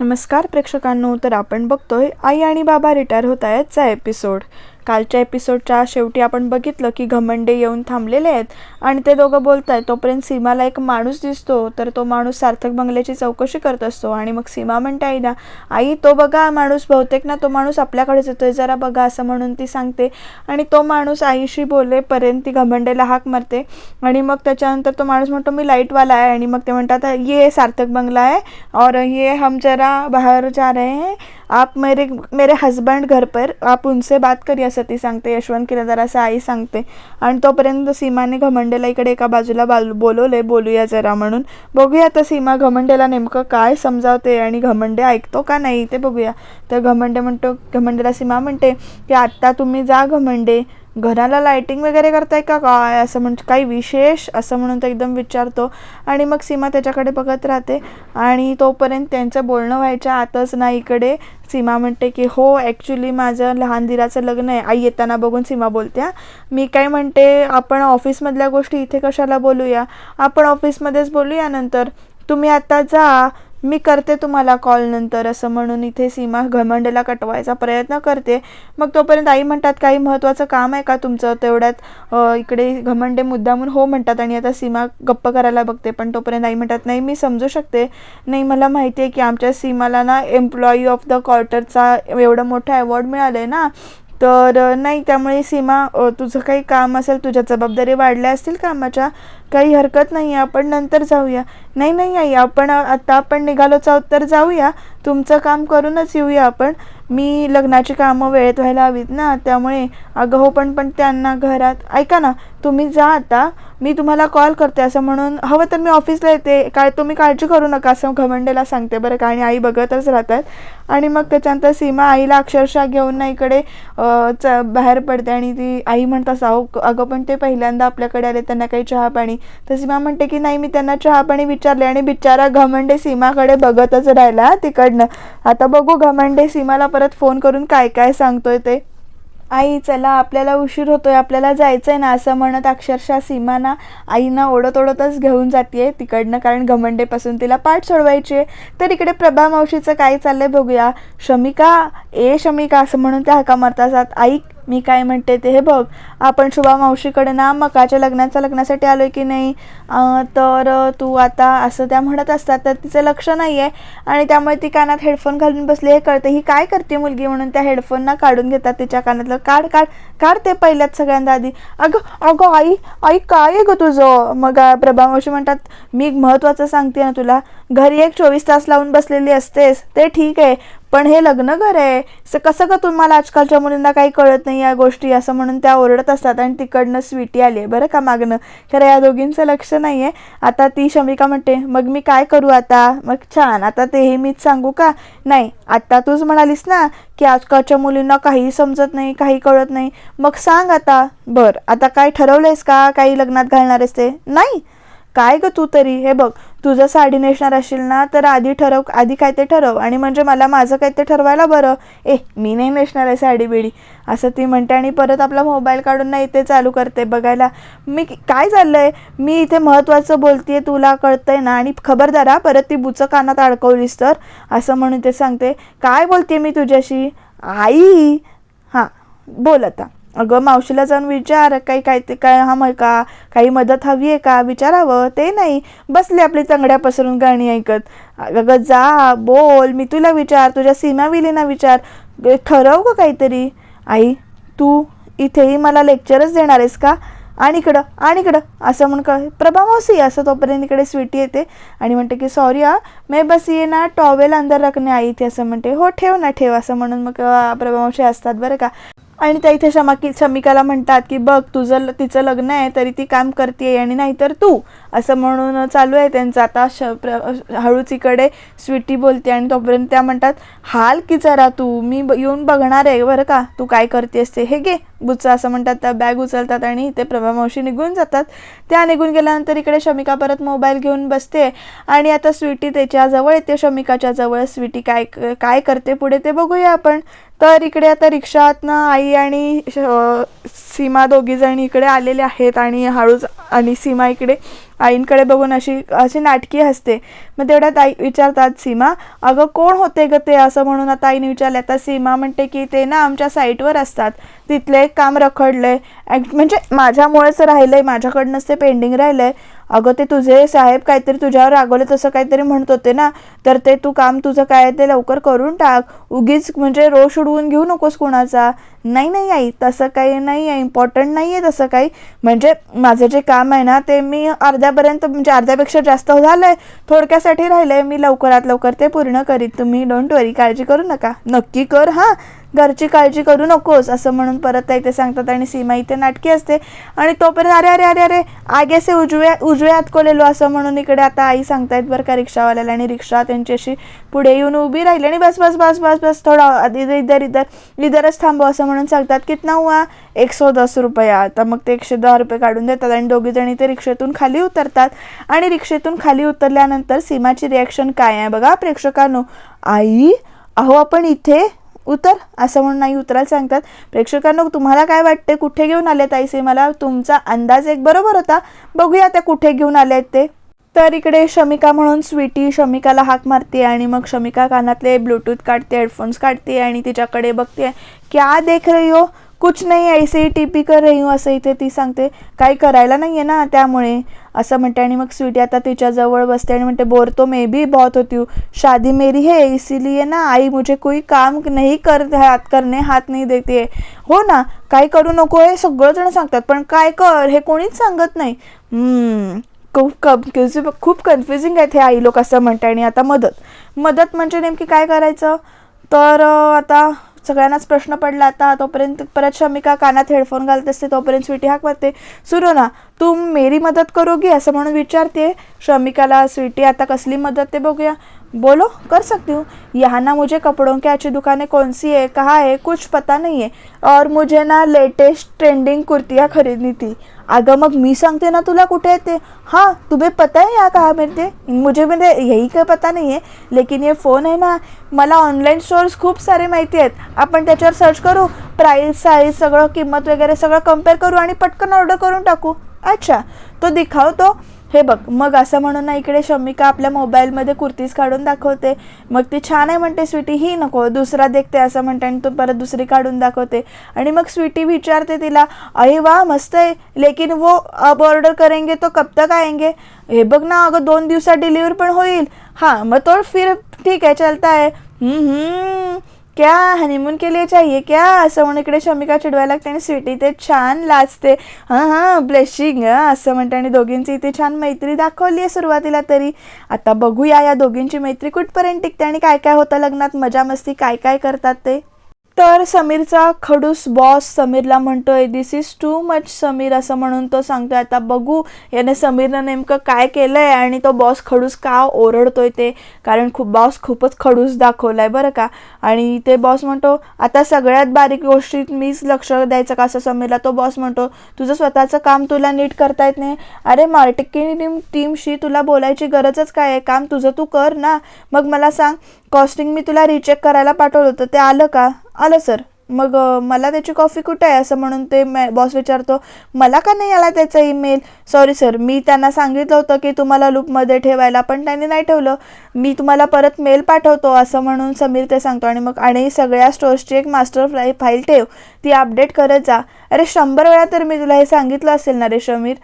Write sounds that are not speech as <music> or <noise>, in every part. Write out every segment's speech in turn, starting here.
नमस्कार प्रेक्षकांनो. तर आपण बघतोय आई आणि बाबा रिटायर होत आहेतचा एपिसोड कालच्या एपिसोडच्या शेवटी आपण बघितलं की घमंडे येऊन थांबलेले आहेत आणि ते दोघं बोलत आहेत तोपर्यंत सीमाला एक माणूस दिसतो तर तो माणूस सार्थक बंगल्याची चौकशी करत असतो. आणि मग सीमा म्हणते आईला आई तो बघा माणूस बहुतेक ना तो माणूस आपल्याकडेच येतोय जरा बघा असं म्हणून ती सांगते. आणि तो माणूस आईशी बोलेपर्यंत ती घमंडेला हाक मारते. आणि मग त्याच्यानंतर तो माणूस म्हणतो मी लाईटवाला आहे. आणि मग ते म्हणतात ये सार्थक बंगला आहे और ये हम जरा बाहेर जा रहे हैं. आप मेरे मेरे हस्बैंड घर पर आप उनसे बात करिए असं ती सांगते यशवंत किरदार असं आई सांगते. आणि तोपर्यंत सीमाने घमंडेला इकडे एका बाजूला बाल बोलवले बोलूया जरा म्हणून. बघूया तर सीमा घमंडेला नेमकं काय समजावते आणि घमंडे ऐकतो का नाही ते बघूया. तर घमंडे म्हणतो घमंडेला सीमा म्हणते की आत्ता तुम्ही जा घमंडे. घराला लायटिंग वगैरे करताय का काय? असं म्हणजे काही विशेष? असं म्हणून तो एकदम विचारतो. आणि मग सीमा त्याच्याकडे बघत राहते. आणि तोपर्यंत त्यांचं बोलणं व्हायच्या आतच ना इकडे सीमा म्हणते की हो ॲक्च्युली माझं लहान दिराचं लग्न आहे. आई येताना बघून सीमा बोलते मी काय म्हणते आपण ऑफिसमधल्या गोष्टी इथे कशाला बोलूया? आपण ऑफिसमध्येच बोलूया नंतर. तुम्ही आता जा मी करते तुम्हाला कॉल नंतर असं म्हणून इथे सीमा घमंडेला कटवायचा प्रयत्न करते. मग तोपर्यंत आई म्हणतात काही महत्त्वाचं काम आहे का तुमचं? तेवढ्यात इकडे घमंडे मुद्दामून हो म्हणतात आणि आता सीमा गप्प करायला बघते. पण तोपर्यंत आई म्हणतात नाही मी समजू शकते. नाही मला माहिती आहे की आमच्या सीमाला ना एम्प्लॉई ऑफ द क्वार्टरचा एवढं मोठं अवॉर्ड मिळालं आहे ना. तर नाही त्यामुळे सीमा तुझं काही काम असेल तुझ्या जबाबदारी वाढल्या असतील कामाच्या काही हरकत नाही आहे आपण नंतर जाऊया. नाही नाही आई आपण आत्ता आपण निघालोच आहोत तर जाऊया. तुमचं काम करूनच येऊया आपण. मी लग्नाची कामं वेळेत व्हायला हवीत ना त्यामुळे अगं हो पण पण त्यांना घरात ऐका ना तुम्ही जा आता. मी तुम्हाला कॉल करते असं म्हणून हवं तर मी ऑफिसला येते. काय तुम्ही काळजी करू नका असं घमंडेला सांगते बरं का आणि आई बघतच राहतात. आणि मग त्याच्यानंतर सीमा आईला अक्षरशः घेऊन ना इकडे च बाहेर पडते आणि ती आई म्हणतात अहो अगं पण ते पहिल्यांदा आपल्याकडे आले त्यांना काही चहा पाणी तर सीमा म्हणते की नाही मी त्यांना चहा पाणी विचारले आणि बिचारा घमंडे सीमाकडे बघतच राहिला तिकडनं. आता बघू घमंडे सीमाला परत फोन करून काय काय सांगतोय ते. आई चला आपल्याला उशीर होतोय आपल्याला जायचंय ना असं म्हणत अक्षरशः सीमाना आईना ओढत ओढतच घेऊन जाते तिकडनं कारण घमंडेपासून तिला पाठ सोडवायची तर इकडे प्रभा मावशीचं काय चाललंय बघूया. शमिका ए शमिका असं म्हणून त्या हाका मारतात. आई मी काय म्हणते ते हे बघ. आपण शुभा मावशीकडे ना मकाच्या लग्नाच्या लग्नासाठी आलोय की नाही? तर तू आता असं त्या म्हणत असतात तर तिचं लक्ष नाही आहे आणि त्यामुळे ती कानात हेडफोन घालून बसली हे कळते ही काय करते मुलगी म्हणून त्या हेडफोनना काढून घेतात तिच्या कानातलं? काढ काढ काढ ते पहिल्यात सगळ्यांदा आधी. अगं अगं आई आई काय आहे ग तुझं? मग प्रभा मावशी म्हणतात मी महत्त्वाचं सांगते ना तुला. घरी एक चोवीस तास लावून बसलेली असतेस. ते ठीक आहे. पण हे लग्न घर आहे. स- कसं का तुम्हाला आजकालच्या मुलींना काही कळत नाही या गोष्टी? असं म्हणून त्या ओरडत असतात आणि तिकडनं स्वीटी आली आहे. बरं का मागणं? खरं या दोघींचं लक्ष नाही आहे. आता ती शमिका म्हणते मग मी काय करू आता? मग छान आता ते हे मीच सांगू का? नाही आत्ता तूच म्हणालीस ना की आजकालच्या मुलींना काही समजत नाही काही कळत नाही. मग सांग आता. बरं आता काय ठरवलं आहेस का? काही लग्नात घालणार आहेस ते? नाही काय ग तू तरी? हे बघ तुझं साडी नेसणार असेल ना तर आधी ठरव आधी काय ते ठरव. आणि म्हणजे मला माझं काय ते ठरवायला बरं. ए मी नाही नेसणार आहे साडी बिडी. असं ती म्हणते आणि परत आपला मोबाईल काढून ना इथे चालू करते बघायला. मी काय चाललं आहे मी इथे महत्त्वाचं बोलतेय तुला कळतंय ना. आणि खबरदार हा परत ती बुचं कानात अडकवलीस तर? असं म्हणून ते सांगते. काय बोलते मी तुझ्याशी? आई! हां बोल आता. अगं मावशीला जाऊन विचार काही काय ते काय हा मग का काही मदत हवी आहे का? विचारावं ते नाही. बसले आपली तंगड्या पसरून गाणी ऐकत. अगं जा बोल मी तुला विचार तुझ्या सीमा विलीना विचार ठरव का काहीतरी. आई तू इथेही मला लेक्चरच देणार आहेस का? आणि इकडं आणि इकडं. असं म्हणून का प्रभा मावशी असं तोपर्यंत इकडे स्वीटी येते. आणि म्हणते की सॉरी आ मे बस ये ना टॉवेल अंदर रखणे आई इथे असं म्हणते. हो ठेव ना ठेव असं म्हणून मग प्रभा मावशी असतात बरं का. आणि त्या इथे शमाकी शमिकाला म्हणतात की बघ तुझं ल- तिचं लग्न आहे तरी ती काम करते आणि नाहीतर तू. असं म्हणून चालू आहे त्यांचं. आता श प्र हळूच इकडे स्वीटी बोलते आणि तोपर्यंत त्या म्हणतात हाल की जरा तू मी ब- येऊन बघणार आहे बरं का? तू काय करतेस ते? हे घे बुच्चा असं म्हणतात. त्या बॅग उचलतात आणि ते प्रभा मावशी निघून जातात. त्या निघून गेल्यानंतर इकडे शमिका परत मोबाईल घेऊन बसते आणि आता स्वीटी त्याच्याजवळ येते. शमिकाच्या जवळ स्वीटी काय काय करते पुढे ते बघूया आपण. तर इकडे आता रिक्षातनं आई आणि श- सीमा दोघी जण इकडे आलेले आहेत आणि हळूच आणि सीमा इकडे आईंकडे बघून अशी अशी नाटकी हसते. मग तेवढ्यात आई विचारतात सीमा अगं कोण होते ग ते? असं म्हणून आता आईने विचारले. आता सीमा म्हणते की ते ना आमच्या साईटवर असतात. तिथले एक काम रखडलंय ॲक- म्हणजे माझ्यामुळेच राहिलंय. माझ्याकडनंच ते पेंडिंग राहिलंय. अगं ते तुझे साहेब काहीतरी तुझ्यावर रागवले तसं काहीतरी म्हणत होते ना. तर ते तू काम तुझं काय ते लवकर करून टाक. उगीच म्हणजे रोष उडवून घेऊ नकोस कुणाचा. नाही नाही आई तसं काही नाही आहे इम्पॉर्टंट नाही आहे तसं काही. म्हणजे माझं जे काम आहे ना ते मी अर्ध्यापर्यंत म्हणजे अर्ध्यापेक्षा जास्त झालं आहे थोडक्यासाठी राहिलं आहे मी लवकरात लवकर ते पूर्ण करीत. तुम्ही डोंट वरी काळजी करू नका. नक्की कर हां. घरची काळजी करू नकोस असं म्हणून परत इथे सांगतात आणि सीमा इथे नाटकी असते. आणि तोपर्यंत अरे अरे अरे अरे आगे से उजव्या उजव्या हात कोलेलो असं म्हणून इकडे आता आई सांगतायत बरं का रिक्षावाल्याला आणि रिक्षा त्यांच्याशी पुढे येऊन उभी राहिली आणि बस बस बस बस बस थोडा इधर इधर इधर इधरच थांबव असं म्हणून सांगतात कितना हुआ? एक सौ दस रुपया. आता मग ते एकशे दहा रुपये काढून देतात आणि दोघी जणी ते रिक्षेतून खाली उतरतात. आणि रिक्षेतून खाली उतरल्यानंतर सीमाची रिॲक्शन काय आहे बघा प्रेक्षकांनो. आई अहो आपण इथे उतर असं म्हणून नाही उतरायला सांगतात. प्रेक्षकांनो तुम्हाला काय वाटते कुठे घेऊन आले ताई मला तुमचा अंदाज एक बरोबर होता? बघूया त्या कुठे घेऊन आले आहेत ते. तर इकडे शमिका म्हणून स्वीटी शमिकाला हाक मारते आणि मग शमिका कानातले ब्लूटूथ काढते हेडफोन्स काढते आणि तिच्याकडे बघते क्या देख रही हो? कुछ नाही ऐसे ही टीपी कर रही हूँ असं इथे ती सांगते काही करायला नाही आहे ना त्यामुळे. असं म्हणते आणि मग स्वीटी आता तिच्याजवळ बसते आणि म्हणते बोर तो मे भी बहुत होती हूँ. शादी मेरी है इसीलिए ना आई मुझे कोई काम नहीं कर हात करणे हात नाही देते हो. ना काही करू नको हे सगळंजण सांगतात पण काय कर हे कोणीच सांगत नाही. खूप कन्फ्युज खूप कन्फ्युजिंग आहेत हे आई लोक असं म्हणते आणि आता मदत. मदत म्हणजे नेमकी काय करायचं? तर आता सगळ्यांनाच प्रश्न पडला आता. तोपर्यंत परत शमिका कानात हेडफोन घालत असते. तोपर्यंत स्वीटी हाक मारते सुरू ना तू मेरी मदत करोगी? असं म्हणून विचारते. शमिकाला स्वीटी आता कसली मदत ते बघूया. बोलो कर सकती हूँ। यहाँ ना मुझे कपड़ों की अच्छी दुकानें कौन सी है कहाँ है कुछ पता नहीं है। और मुझे ना लेटेस्ट ट्रेंडिंग कुर्तियाँ खरीदनी थी। अगं मग मी सांगते ना तुला कुठे आहे ते हाँ तुम्हें पता है यहाँ कहाँ मिळते मुझे म्हणजे यही काय पता नाही आहे लेकिन ये फ़ोन आहे ना मला ऑनलाईन स्टोअर्स खूप सारे माहिती आहेत। आपण त्याच्यावर सर्च करू प्राईस साईज सगळं किंमत वगैरे सगळं कंपेअर करू आणि पटकन ऑर्डर करून टाकू। अच्छा तो दिखाव तो हे बघ मग असं म्हणून ना इकडे शमिका आपल्या मोबाईलमध्ये कुर्तीज काढून दाखवते. मग ती छान आहे म्हणते स्वीटी ही नको दुसरा देखते असं म्हणते आणि तो परत दुसरी काढून दाखवते. आणि मग स्वीटी विचारते तिला अरे वा मस्त आहे. लेकिन वो अब ऑर्डर करेंगे तो कब तक आएंगे? हे बघ ना अगं दोन दिवसात डिलिव्हर पण होईल. हां मग तो फिर ठीक आहे चलता आहे. क्या हनीमून के लिए चाहिए क्या? असं म्हणून इकडे शमिका चिडवायला लागते आणि स्वीटी ते छान लाजते. हां हां ब्लेशिंग असं म्हणते आणि दोघींची इथे छान मैत्री दाखवली आहे सुरुवातीला तरी. आता बघूया या दोघींची मैत्री कुठपर्यंत टिकते आणि काय काय होतं लग्नात? मजा मस्ती काय काय करतात ते? तर समीरचा खडूस बॉस समीरला म्हणतोय this is too much Sameer असं म्हणून तो सांगतोय आता बघू याने समीरनं नेमकं काय केलंय आणि तो बॉस खडूस का ओरडतोय ते? कारण खूप बॉस खूपच खडूस दाखवलाय बरं का. आणि ते बॉस म्हणतो आता सगळ्यात बारीक गोष्टीत मीच लक्ष द्यायचं का? असं समीरला तो बॉस म्हणतो तुझं स्वतःचं काम तुला नीट करता येत नाही? अरे मार्केटिंग टीम टीमशी तुला बोलायची गरजच काय आहे? काम तुझं तू कर ना. मग मला सांग कॉस्टिंग मी तुला रिचेक करायला पाठवलं होतं ते आलं का? आलं सर. मग मला त्याची कॉफी कुठे आहे? असं म्हणून ते मॅ बॉस विचारतो मला का नाही आला त्याचा ईमेल? Sorry sir. मी त्यांना सांगितलं होतं की तुम्हाला लूपमध्ये ठेवायला पण त्यांनी नाही ठेवलं. मी तुम्हाला परत मेल पाठवतो असं म्हणून समीर ते सांगतो. आणि मग आणि सगळ्या स्टोर्सची एक मास्टर फ्लाय फाईल ठेव. ती अपडेट करत जा. अरे शंभर वेळा तर मी तुला हे सांगितलं असेल ना रे समीर?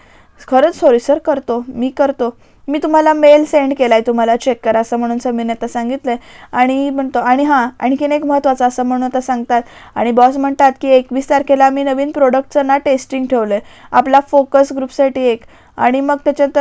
खरंच सॉरी सर. करतो. मी करतो. मी तुम्हाला मेल सेंड केला आहे तुम्हाला चेक करा असं म्हणून समीरने आता सांगितलं आहे आणि म्हणतो आणि हां आणखीन एक महत्त्वाचं असं म्हणून आता सांगतात. आणि बॉस म्हणतात की एकवीस तारखेला आम्ही नवीन प्रोडक्टचं ना टेस्टिंग ठेवलं आहे आपला फोकस ग्रुपसाठी एक. आणि मग त्याच्यात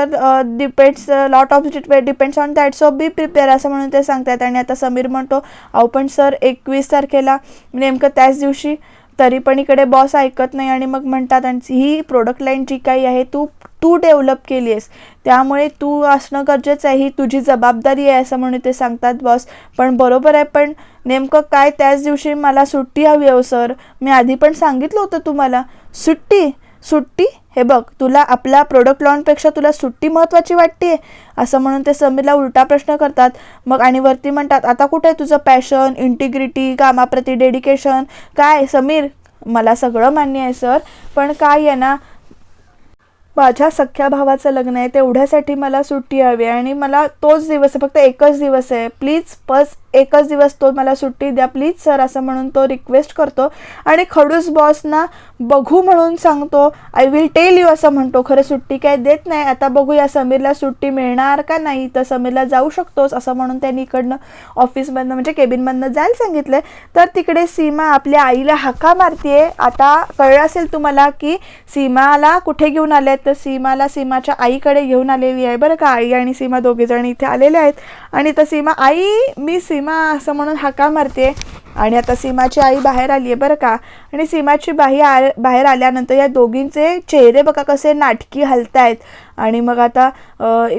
depends lot of depends on that so be prepare असं म्हणून ते सांगतात. आणि आता समीर म्हणतो अहो पण सर एकवीस तारखेला नेमकं त्याच दिवशी तरी पण इकडे बॉस ऐकत नाही. आणि मग म्हणतात आणि ही प्रोडक्ट लाईन जी काही आहे तू तू डेव्हलप केली आहेस त्यामुळे तू असणं गरजेचं आहे ही तुझी जबाबदारी आहे असं म्हणून ते सांगतात बॉस पण बरोबर आहे पण नेमकं काय त्याच दिवशी मला सुट्टी हवी आहे हो सर मी आधी पण सांगितलं होतं तुम्हाला. सुट्टी? सुट्टी? हे बघ तुला आपल्या प्रोडक्ट लॉनपेक्षा तुला सुट्टी महत्त्वाची वाटते असं म्हणून ते समीरला उलटा प्रश्न करतात. मग आणि वरती म्हणतात आता कुठे आहे तुझं पॅशन इंटिग्रिटी कामाप्रती डेडिकेशन काय समीर? मला सगळं मान्य आहे सर पण काय आहे ना माझ्या सख्या भावाचं लग्न आहे तेवढ्यासाठी मला सुट्टी हवी आहे आणि मला तोच दिवस आहे फक्त एकच दिवस आहे. प्लीज बस एकच दिवस तो मला सुट्टी द्या. प्लीज सर असं म्हणून तो रिक्वेस्ट करतो. आणि खडूस बॉसना बघू म्हणून सांगतो आय विल टेल यू असं म्हणतो. खरं सुट्टी काय देत नाही. आता बघूया समीरला सुट्टी मिळणार का नाही? तर समीरला जाऊ शकतोस असं म्हणून त्यांनी इकडनं ऑफिसमधनं म्हणजे केबिनमधनं जायला सांगितलं तर तिकडे सीमा आपल्या आईला हाका मारतीये. आता कळलं असेल तुम्हाला की सीमाला कुठे घेऊन आले आहेत तर सीमाला सीमाच्या आईकडे घेऊन आलेली आहे बरं का. आई आणि सीमा दोघेजण इथे आलेले आहेत. आणि तर सीमा आई मी सीमा असं म्हणून हाका मारते आणि आता सीमाची आई बाहेर आली आहे बरं का? आणि सीमाची बाई आ बाहेर आल्यानंतर या दोघींचे चेहरे बघा कसे नाटकी हलतायत. आणि मग आता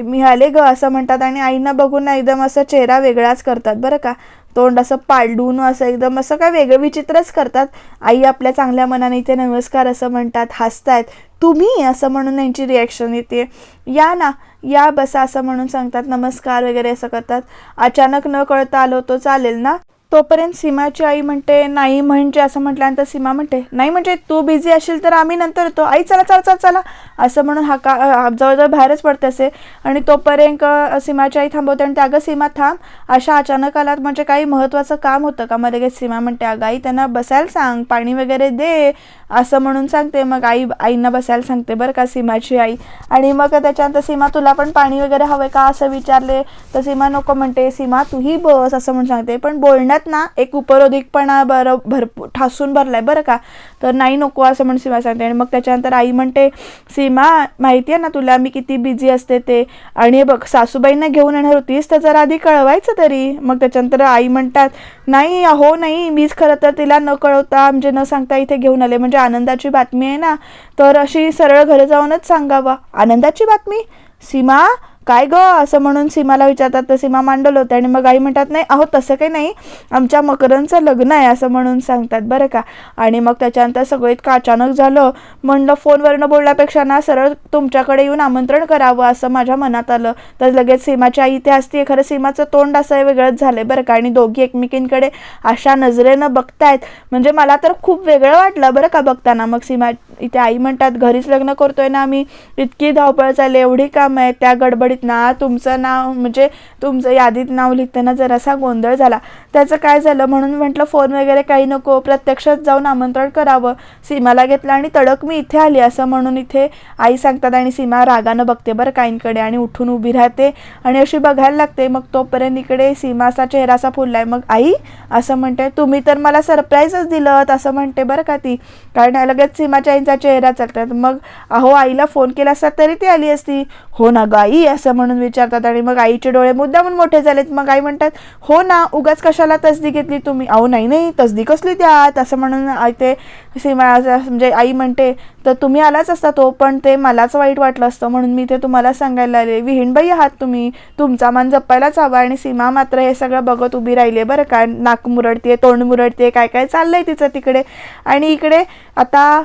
मी आले ग असं म्हणतात आणि आईना बघून ना एकदम असं चेहरा वेगळाच करतात बरं का? तोंड असं पालडून असं एकदम असं काय वेगळं विचित्रच करतात. आई आपल्या चांगल्या मनाने इथे नमस्कार असं म्हणतात हसतायत. तुम्ही असं म्हणून यांची रिॲक्शन येते. या ना या बसा असं म्हणून सांगतात नमस्कार वगैरे असं करतात. अचानक न कळता आलो तो चालेल ना? तोपर्यंत सीमाची आई म्हणते नाही म्हणजे असं म्हटल्यानंतर सीमा म्हणते नाही म्हणजे तू बिझी असेल तर आम्ही नंतर येतो. आई चला चला चला चला. असं म्हणून हा का जवळजवळ बाहेरच पडते असे. आणि तोपर्यंत सीमाची आई थांबवते आणि त्या अगं सीमा थांब. अशा अचानक आलात म्हणजे काही महत्त्वाचं काम होतं का? मग लगेच सीमा म्हणते अगं आई त्यांना बसायला सांग पाणी वगैरे दे. असं म्हणून सांगते. मग आई आईंना बसायला सांगते बरं का सीमाची आई. आणि मग त्याच्यानंतर सीमा तुला पण पाणी वगैरे हवं का? असं विचारले. तर सीमा नको म्हणते. सीमा तूही बस असं म्हणून सांगते. पण बोलण्यात ना एक उपरोधिकपणा बरं भरपूर ठासून भरलाय बरं का. तर नाही नको असं म्हणून सीमा सांगते. आणि मग त्याच्यानंतर आई म्हणते सीमा माहिती आहे ना तुला मी किती बिझी असते ते. आणि बघ सासूबाईंना घेऊन येणार होतीस तर जरा आधी कळवायचं तरी. मग त्याच्यानंतर आई म्हणतात नाही हो नाही मीच खरं तर तिला न कळवता म्हणजे न सांगता इथे घेऊन आले. म्हणजे आनंदाची बातमी आहे ना तर अशी सरळ घरी जाऊनच सांगावा. आनंदाची बातमी? सीमा काय ग? असं म्हणून सीमाला विचारतात तर सीमा मांडल होते आणि मग आई म्हणतात नाही अहो तसं काही नाही. आमच्या मकरांचं लग्न आहे असं म्हणून सांगतात बरं का. आणि मग त्याच्यानंतर सगळं इतकं अचानक झालं. म्हणलं फोनवरनं बोलण्यापेक्षा ना सरळ तुमच्याकडे येऊन आमंत्रण करावं असं माझ्या मनात आलं. तर लगेच सीमाची आई इथे असते खरं सीमाचं तोंड असं वेगळंच झालंय बरं का. आणि दोघी एकमेकींकडे अशा नजरेनं बघतायत. म्हणजे मला तर खूप वेगळं वाटलं बरं का बघताना. मग सीमा इथे आई म्हणतात घरीच लग्न करतोय ना आम्ही. इतकी धावपळ चालली एवढी काम आहे त्या गडबडीत ना तुमचं नाव म्हणजे तुमचं यादीत नाव लिहिताना जरासा गोंधळ झाला. त्याचं काय झालं म्हणून म्हटलं फोन वगैरे काही नको प्रत्यक्षात जाऊन आमंत्रण करावं. सीमाला घेतलं आणि तडक मी इथे आली असं म्हणून इथे आई सांगतात आणि सीमा रागानं बघते बरं काहींकडे आणि उठून उभी राहते आणि अशी बघायला लागते. मग तोपर्यंत इकडे सीमाचा चेहरासा फुललाय मग आई असं म्हणते तुम्ही तर मला सरप्राईजच दिलं असं म्हणते बरं का ती. कारण लगेच सीमाच्या आईचा चेहरा चालतात मग अहो आईला फोन केला असता तरी ती आली असती. हो ना गं आई असं म्हणून विचारतात आणि मग आईचे डोळे मुद्दामून मोठे झालेत. मग आई म्हणतात हो ना उगाच कशाला तसदी घेतली तुम्ही? अहो नाही नाही तसदी कसली त्यात? असं म्हणून ते सीमा म्हणजे आई म्हणते तर तुम्ही आलाच असता तो पण ते मलाच वाईट वाटलं असतं म्हणून मी ते तुम्हाला सांगायला आले. विहीणबाई आहात तुम्ही तुमचा मान जपायलाच हवा आणि सीमा मात्र हे सगळं बघत उभी राहिली बरं का. नाक मुरडते तोंड मुरडते काय काय चाललंय तिचं तिकडे? आणि इकडे आता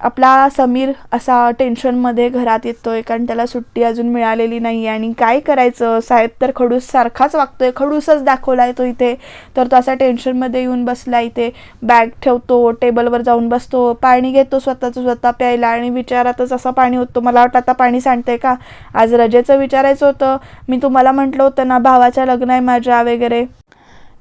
आपला समीर असा टेन्शनमध्ये घरात येतो आहे कारण त्याला सुट्टी अजून मिळालेली नाही आहे आणि काय करायचं? साहेब तर खडूस सारखाच आहे खडूसच दाखवलाय तो इथे. तर तो असा टेन्शनमध्ये येऊन बसला इथे. बॅग ठेवतो टेबलवर जाऊन बसतो. पाणी घेतो स्वतःचं स्वतः प्यायला आणि विचारातच असं पाणी होतं. मला वाटतं आता पाणी सांडते का? आज रजेचं विचारायचं होतं. मी तुम्हाला म्हटलं होतं ना भावाच्या लग्न आहे माझ्या वगैरे.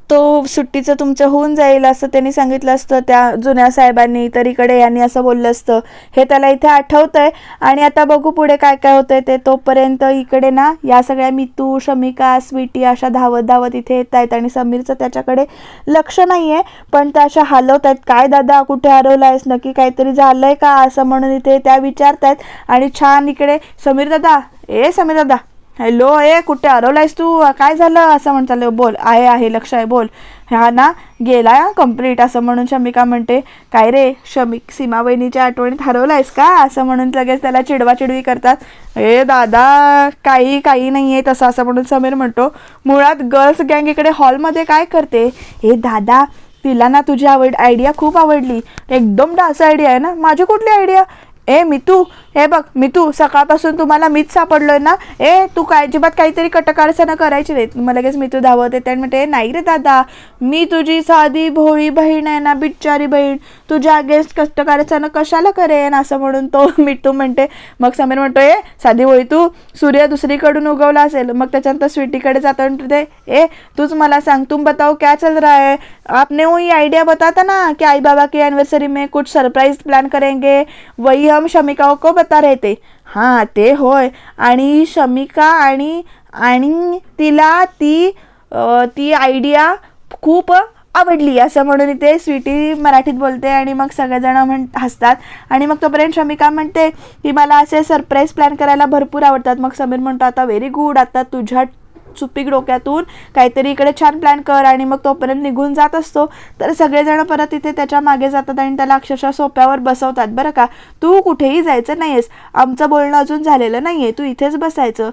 तो सुट्टीचं तुमचं होऊन जाईल असं त्यांनी सांगितलं असतं. त्या जुन्या साहेबांनी तर इकडे यांनी असं बोललं असतं. हे त्याला इथे आठवतंय. आणि आता बघू पुढे काय काय होतंय ते. तोपर्यंत इकडे ना या सगळ्या मितू शमिका स्वीटी अशा धावत धावत इथे येत आहेत. आणि समीरचं त्याच्याकडे लक्ष नाही आहे पण त्या अशा हलवत आहेत. काय दादा कुठे हरवलायस? नक्की काहीतरी झालं आहे का? असं म्हणून इथे त्या विचारत आहेत आणि छान इकडे समीर दादा ए समीर दादा हॅलो ए कुठे हरवलायस तू? काय झालं? असं म्हणताल बोल आहे आहे लक्ष आहे बोल. हा ना गेला कंप्लीट असं म्हणून शमिका म्हणते. काय रे शमिक सीमा वहिनीच्या आठवणीत हरवलायस का? असं म्हणून लगेच त्याला चिडवाचिडवी करतात. ए दादा काही काही नाही आहे तसं असं म्हणून समीर म्हणतो. मुळात गर्ल्स गँग इकडे हॉलमध्ये काय करते? हे दादा तिला ना तुझी आवड आयडिया खूप आवडली. एकदम डास आयडिया आहे ना? माझी कुठली आयडिया ए मितू हे बघ मितू सकाळपासून तुम्हाला मीच सापडलोय ना? ए तू काय अजिबात काहीतरी कटकारसनं करायची नाही. मग लगेच मितू धावत येते आणि म्हणते नाही रे दादा मी तुझी साधी भोळी बहीण आहे ना बिचारी बहीण. तुझ्या अगेन्स्ट कष्टकारसनं कशाला करेन? असं म्हणून तो <laughs> मितू म्हणते. मग समीर म्हणतो ए साधी भोळी तू सूर्य दुसरीकडून उगवला असेल. मग त्याच्यानंतर स्वीटीकडे जातो आणि म्हणते ए तूच मला सांग तुम बताओ क्या चल रहा है? आपने वो ये आइडिया बताता ना की आई बाबा की एनिवर्सरी में कुछ सरप्राईज प्लान करेंगे? वही हम शमिकाओं को बता रहे ते हां ते होय. आणि शमिका आणि आणि तिला ती ती आयडिया खूप आवडली. असं म्हणून इथे स्वीटी मराठीत बोलते आणि मग सगळेजण म्हण हसतात. आणि मग तोपर्यंत शमिका म्हणते की मला असे सरप्राईज प्लॅन करायला भरपूर आवडतात. मग समीर म्हणतो आता व्हेरी गुड आता तुझ्या चुपीक डोक्यातून काहीतरी इकडे छान प्लॅन कर आणि मग तोपर्यंत निघून जात असतो. तर सगळेजण परत इथे त्याच्यामागे जातात आणि त्याला अक्षरशः सोप्यावर बसवतात. बरं का? तू कुठेही जायचं नाहीयेस. आमचं बोलणं अजून झालेलं नाहीये. तू इथेच बसायचं.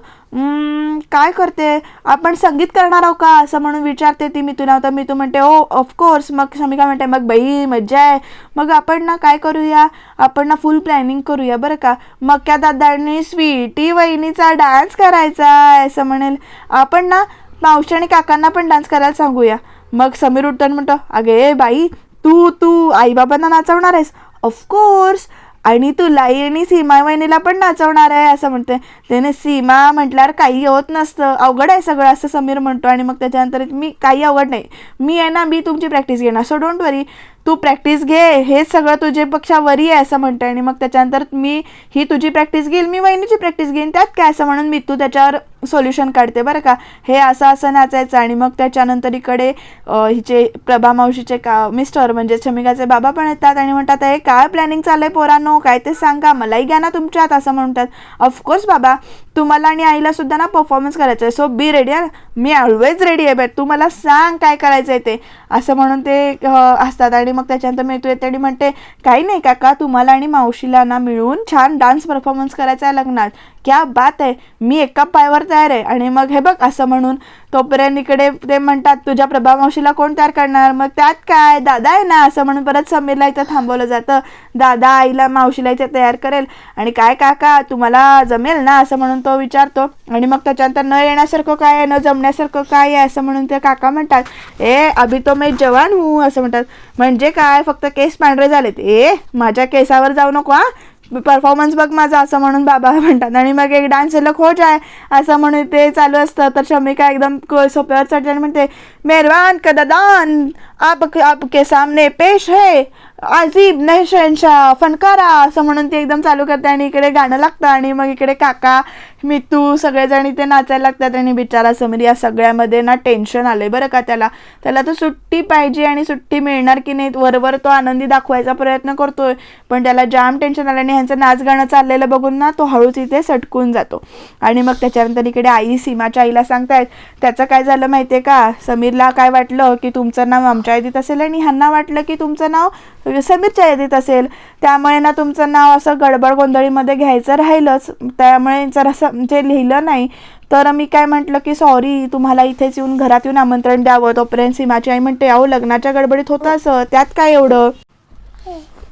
काय करते? आपण संगीत करणार आहो का? असं म्हणून विचारते ती मी तुला तर मी तू म्हणते ओ ऑफकोर्स मग शमिका म्हणते मग बाई मज्जा आहे. मग आपण ना काय करूया? आपण ना फुल प्लॅनिंग करूया बरं का? मग त्या दादांनी स्वीटी वहिनीचा डान्स करायचा आहे असं म्हणेल. आपण ना मावशी आणि काकांना पण डान्स करायला सांगूया. मग समीर उठतो म्हणतो अगे बाई तू तू आईबाबांना नाचवणार आहेस? ऑफकोर्स आणि तुलाही आणि सीमा वहिनीला पण नाचवणार आहे असं म्हणते. त्याने सीमा म्हटल्यावर काही होत नसतं. अवघड आहे सगळं असं समीर म्हणतो आणि मग त्याच्यानंतर मी काही अवघड नाही. मी आहे ना मी तुमची प्रॅक्टिस घेणार. सो डोंट वरी तू प्रॅक्टिस घे हे सगळं तुझ्यापेक्षा वरी आहे असं म्हणते आणि मग त्याच्यानंतर मी ही तुझी प्रॅक्टिस घेईल मी वहिनीची प्रॅक्टिस घेईन त्यात काय असं म्हणून मी तू त्याच्यावर सोल्युशन काढते बरं का. हे असं असं नाचायचं आणि मग त्याच्यानंतर इकडे हिचे प्रभा मावशीचे का मिस्टर म्हणजे शमिकाचे बाबा पण येतात आणि म्हणतात हे काय प्लॅनिंग चाललंय पोरांनो? काय ते सांगा मलाही घ्या ना तुमच्यात असं म्हणतात. ऑफकोर्स बाबा तुम्हाला आणि आईला सुद्धा ना परफॉर्मन्स करायचं आहे सो बी रेडी आहे मी ऑलवेज रेडी आहे बट तू मला सांग काय करायचं आहे ते असं म्हणून ते असतात आणि मग त्याच्यानंतर मी तू येते म्हणते काही नाही काका तुम्हाला आणि मावशीला ना मिळून छान डान्स परफॉर्मन्स करायचा आहे लग्नात. क्या बात आहे? मी एका पायावर तयार आहे. आणि मग हे बघ असं म्हणून तोपर्यंत इकडे ते म्हणतात तुझ्या प्रभा मावशीला कोण तयार करणार? मग त्यात काय? दादा आहे ना. असं म्हणून परत समीरला इथं थांबवलं जातं. दादा आईला मावशीला इथे तयार करेल. आणि काय काका? तुम्हाला जमेल ना? असं म्हणून तो विचारतो. आणि मग त्याच्यानंतर न येण्यासारखं काय आहे? न जमण्यासारखं काय आहे? असं म्हणून ते काका म्हणतात. ए अभि तो मी जवान हूँ. असं म्हणतात. म्हणजे काय? फक्त केस पांढरे झालेत. ए माझ्या केसावर जाऊ नको हा. परफॉर्मन्स बघ माझा असं म्हणून बाबा म्हणतात. आणि मग एक डान्स खोज आहे असं म्हणून ते चालू असतं. तर शमिका एकदम सोप्यावर चढते आणि म्हणते मेहरबान कदादान. आप आपके सामने पेश है. अजीब नाही शहनशाह फनकारा असं म्हणून ती एकदम चालू करते आणि इकडे गाणं लागतं आणि मग इकडे काका मितू सगळेजण इथे नाचायला लागतात आणि बिचारा समीर या सगळ्यामध्ये ना टेन्शन आलंय बरं का त्याला. त्याला तर सुट्टी पाहिजे आणि सुट्टी मिळणार की नाही वरवर तो आनंदी दाखवायचा प्रयत्न करतोय. पण त्याला जाम टेन्शन आलं आणि ह्यांचं नाच गाणं चाललेलं बघून ना तो हळूच इथे सटकून जातो. आणि मग त्याच्यानंतर इकडे आई सीमाच्या आईला सांगतायत त्याचं काय झालं माहितीये का? समीरला काय वाटलं की तुमचं नाव आमच्या आईत असेल आणि ह्यांना वाटलं की तुमचं नाव समीरच्या यादीत असेल. त्यामुळे ना तुमचं नाव असं गडबड गोंधळीमध्ये घ्यायचं राहिलंच. त्यामुळे जर असं म्हणजे लिहिलं नाही तर मी काय म्हटलं की सॉरी तुम्हाला इथेच येऊन घरात येऊन आमंत्रण द्यावं. तोपर्यंत सीमाची आई म्हणते अहो लग्नाच्या गडबडीत होतं असं. त्यात काय एवढं?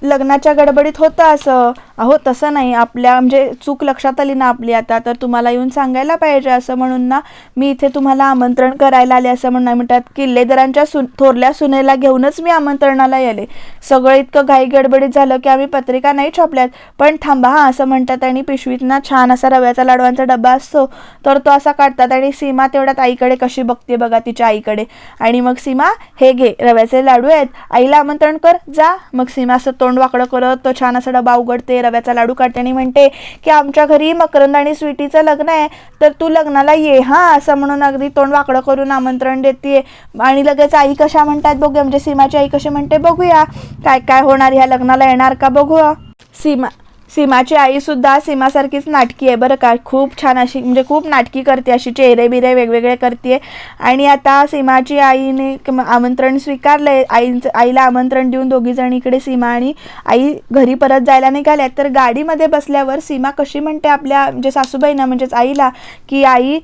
लग्नाच्या गडबडीत होतं असं. अहो तसं नाही. आपल्या म्हणजे चूक लक्षात आली ना आपली आता तर तुम्हाला येऊन सांगायला पाहिजे असं म्हणून ना मी इथे तुम्हाला आमंत्रण करायला आले असं म्हणून म्हणतात किल्लेदारांच्या सु थोरल्या सुनेला घेऊनच मी आमंत्रणाला आले सगळं इतकं घाई गडबडीत झालं की आम्ही पत्रिका नाही छापल्यात. पण थांबा हा असं म्हणतात आणि पिशवीत ना छान असा रव्याचा लाडवांचा डबा असतो तर तो असा काढतात आणि सीमा तेवढ्यात आईकडे कशी बघते बघा तिच्या आईकडे. आणि मग सीमा हे घे रव्याचे लाडू आहेत. आईला आमंत्रण कर जा. मग सीमा असं तोंड वाकडं करत तो छान असा डबा उघडते रव्याचा लाडू काढते आणि म्हणते की आमच्या घरी मकरंद आणि स्वीटीचं लग्न आहे तर तू लग्नाला ये हा असं म्हणून अगदी तोंड वाकडं करून आमंत्रण देते आणि लगेच आई कशा म्हणतात बघूया म्हणजे सीमाची आई कशी म्हणते बघूया काय काय होणार ह्या लग्नाला येणार का बघूया. सीमा सीमाची आई सुद्धा सीमासारखीच नाटकी आहे बरं का. खूप छान अशी म्हणजे खूप नाटकी करते अशी चेहरे बिरे वेगवेगळे करते. आणि आता सीमाची आईने आमंत्रण आमंत्रण स्वीकारलंय. आईचं आईला आमंत्रण देऊन दोघीजण इकडे सीमा आणि आई घरी परत जायला निघाल्या तर गाडीमध्ये बसल्यावर सीमा कशी म्हणते आपल्या म्हणजे सासूबाईंना म्हणजेच आईला की आई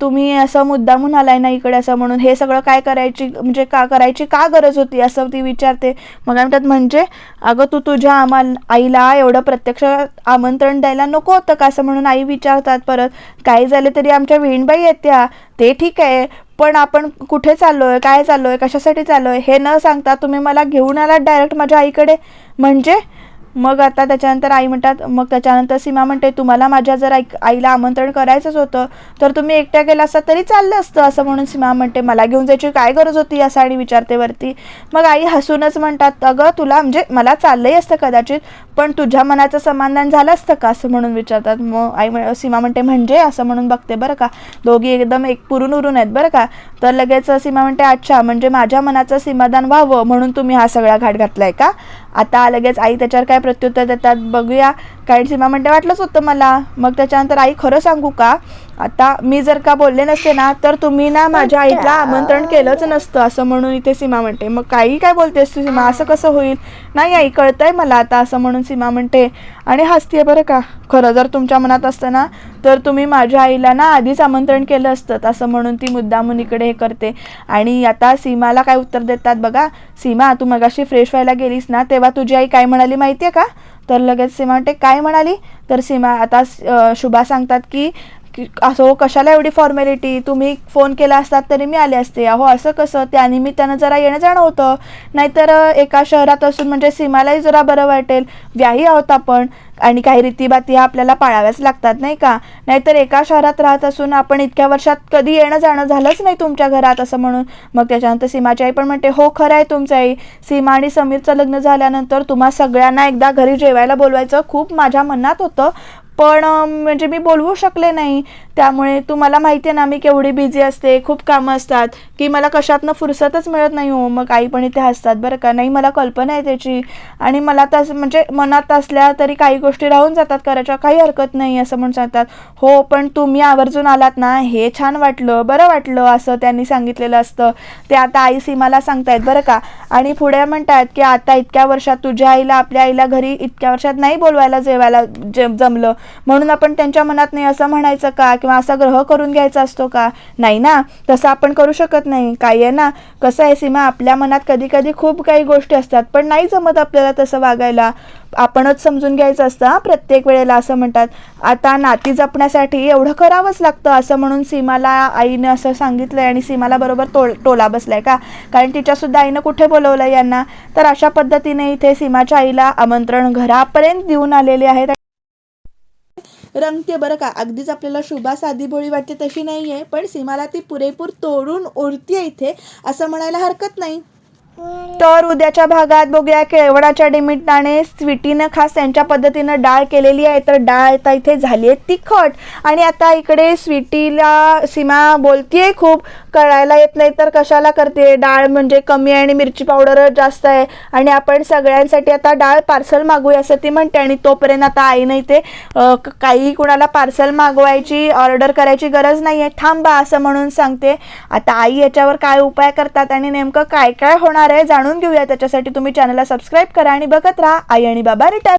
तुम्ही असं मुद्दामून आलाय ना इकडे असं म्हणून. हे सगळं काय करायची म्हणजे का करायची का गरज होती? असं ती विचारते. मग म्हणतात म्हणजे अगं तू तुझ्या आम्हाला आईला एवढं प्रत्येक प्रत्यक्ष आमंत्रण द्यायला नको होतं का असं म्हणून आई विचारतात परत काही झाले तरी आमच्या विणबाई येत्या त्या ते ठीक आहे पण आपण कुठे चाललोय काय चाललोय कशासाठी चाललोय हे न सांगता तुम्ही मला घेऊन आलात डायरेक्ट माझ्या आईकडे? म्हणजे? मग आता त्याच्यानंतर आई म्हणतात मग त्याच्यानंतर सीमा म्हणते तुम्हाला माझ्या जर आई आईला आमंत्रण करायचंच होतं तर तुम्ही एकट्या गेला असता तरी चाललं असतं असं म्हणून सीमा म्हणते मला घेऊन जायची काय गरज होती असं आणि विचारते वरती. मग आई हसूनच म्हणतात अगं तुला म्हणजे मला चाललंही असतं कदाचित पण तुझ्या मनाचं समाधान झालं असतं का? असं म्हणून विचारतात. मग आई म्हण सीमा म्हणते म्हणजे? असं म्हणून बघते बरं का. दोघी एकदम एक पुरून उरून आहेत बरं का. तर लगेच सीमा म्हणते अच्छा म्हणजे माझ्या मनाचं समाधान व्हावं म्हणून तुम्ही हा सगळा घाट घातलाय का? आता लगेच आई त्याच्यावर काय प्रत्युत्तर देतात. बघूया. कारण सीमा म्हणते वाटलंच होतं मला. मग त्याच्यानंतर आई खरं सांगू का? आता मी जर का बोलले नसते ना तर तुम्ही ना माझ्या आईला आमंत्रण केलंच नसतं असं म्हणून इथे सीमा म्हणते. मग काही काय बोलतेस तू सीमा? असं कसं होईल? नाही आई कळतंय मला आता असं म्हणून सीमा म्हणते. आणि हसते बरं का? खरं जर तुमच्या मनात असतं ना तर तुम्ही माझ्या आईला ना आधीच आमंत्रण केलं असतं. असं म्हणून ती मुद्दामून इकडे हे करते. आणि आता सीमाला काय उत्तर देतात बघा? सीमा तू मगाशी फ्रेश व्हायला गेलीस ना तेव्हा तुझी आई काय म्हणाली माहिती आहे का? तर लगेच सीमा म्हणते काय म्हणाली? तर सीमा आता शुभा सांगतात की की असं कशाला एवढी फॉर्मॅलिटी तुम्ही फोन केला असतात तरी मी आले असते. अहो असं कसं? त्या निमित्तानं जरा येणं जाणं होतं नाहीतर एका शहरात असून म्हणजे सीमालाही जरा बरं वाटेल. व्याही आहोत आपण. आणि काही रीतीबाती ह्या आपल्याला पाळाव्याच लागतात नाही का? नाहीतर एका शहरात राहत असून आपण इतक्या वर्षात कधी येणं जाणं झालंच नाही तुमच्या घरात असं म्हणून. मग त्याच्यानंतर सीमाची आई पण म्हणते हो खरं आहे तुमचं आई. सीमा आणि समीरचं लग्न झाल्यानंतर तुम्हा सगळ्यांना एकदा घरी जेवायला बोलवायचं खूप माझ्या मनात होतं. पण म्हणजे मी बोलवू शकले नाही. त्यामुळे तुम्हाला माहिती आहे ना मी केवढी बिझी असते खूप कामं असतात की मला कशातनं फुरसतच मिळत नाही हो. मग आई पण इथे हसतात बरं का. नाही मला कल्पना आहे त्याची. आणि मला तस म्हणजे मनात असल्या तरी काही गोष्टी राहून जातात करायच्या काही हरकत नाही असं म्हणून सांगतात. हो पण तुम्ही आवर्जून आलात ना हे छान वाटलं बरं वाटलं असं त्यांनी सांगितलेलं असतं. ते आता आई सीमाला सांगतायत बरं का. आणि पुढे म्हणतात की आता इतक्या वर्षात तुझ्या आईला आपल्या आईला घरी इतक्या वर्षात नाही बोलवायला जेवायला जे- जमलं. म्हणून आपण त्यांच्या मनात नाही असं म्हणायचं का? किंवा असा ग्रह करून घ्यायचा असतो का? नाही ना. तसं आपण करू शकत नाही. काय आहे ना. कसं आहे सीमा? आपल्या मनात कधी कधी खूप काही गोष्टी असतात पण नाही जमत आपल्याला तसं वागायला. आपणच समजून घ्यायचं असतं प्रत्येक वेळेला असं म्हणतात. आता नाती जपण्यासाठी एवढं करावंच लागतं असं म्हणून सीमाला आईनं असं सांगितलंय आणि सीमाला बरोबर टोल टोला बसलाय का? कारण तिच्यासुद्धा आईनं कुठे बोलवलं यांना? तर अशा पद्धतीने इथे सीमाच्या आईला आमंत्रण घरापर्यंत देऊन आलेले आहेत. रंगते बरं का? अगदीच आपल्याला शुभा साधी भोळी वाटते तशी नाही आहे पण सीमाला ती पुरेपूर तोडून ओढतीये इथे असं म्हणायला हरकत नाही. तर उद्याच्या भागात बघूया केळवडाच्या निमित्ताने स्वीटीनं खास त्यांच्या पद्धतीनं डाळ केलेली आहे. तर डाळ आता इथे झाली आहे तिखट. आणि आता इकडे स्वीटीला सीमा बोलतीये खूप कळायला येत नाही तर कशाला करते डाळ म्हणजे कमी आहे आणि मिरची पावडर जास्त आहे. आणि आपण सगळ्यांसाठी आता डाळ पार्सल मागूया असं ती म्हणते आणि तोपर्यंत आता आईनं इथे काही कुणाला पार्सल मागवायची ऑर्डर करायची गरज नाही आहे थांबा असं म्हणून सांगते. आता आई याच्यावर काय उपाय करतात आणि नेमकं काय काय होणार आहे जाणून घेऊया. त्याच्यासाठी तुम्ही चॅनलला सबस्क्राईब करा आणि बघत राहा. आई आणि बाबा रिटायर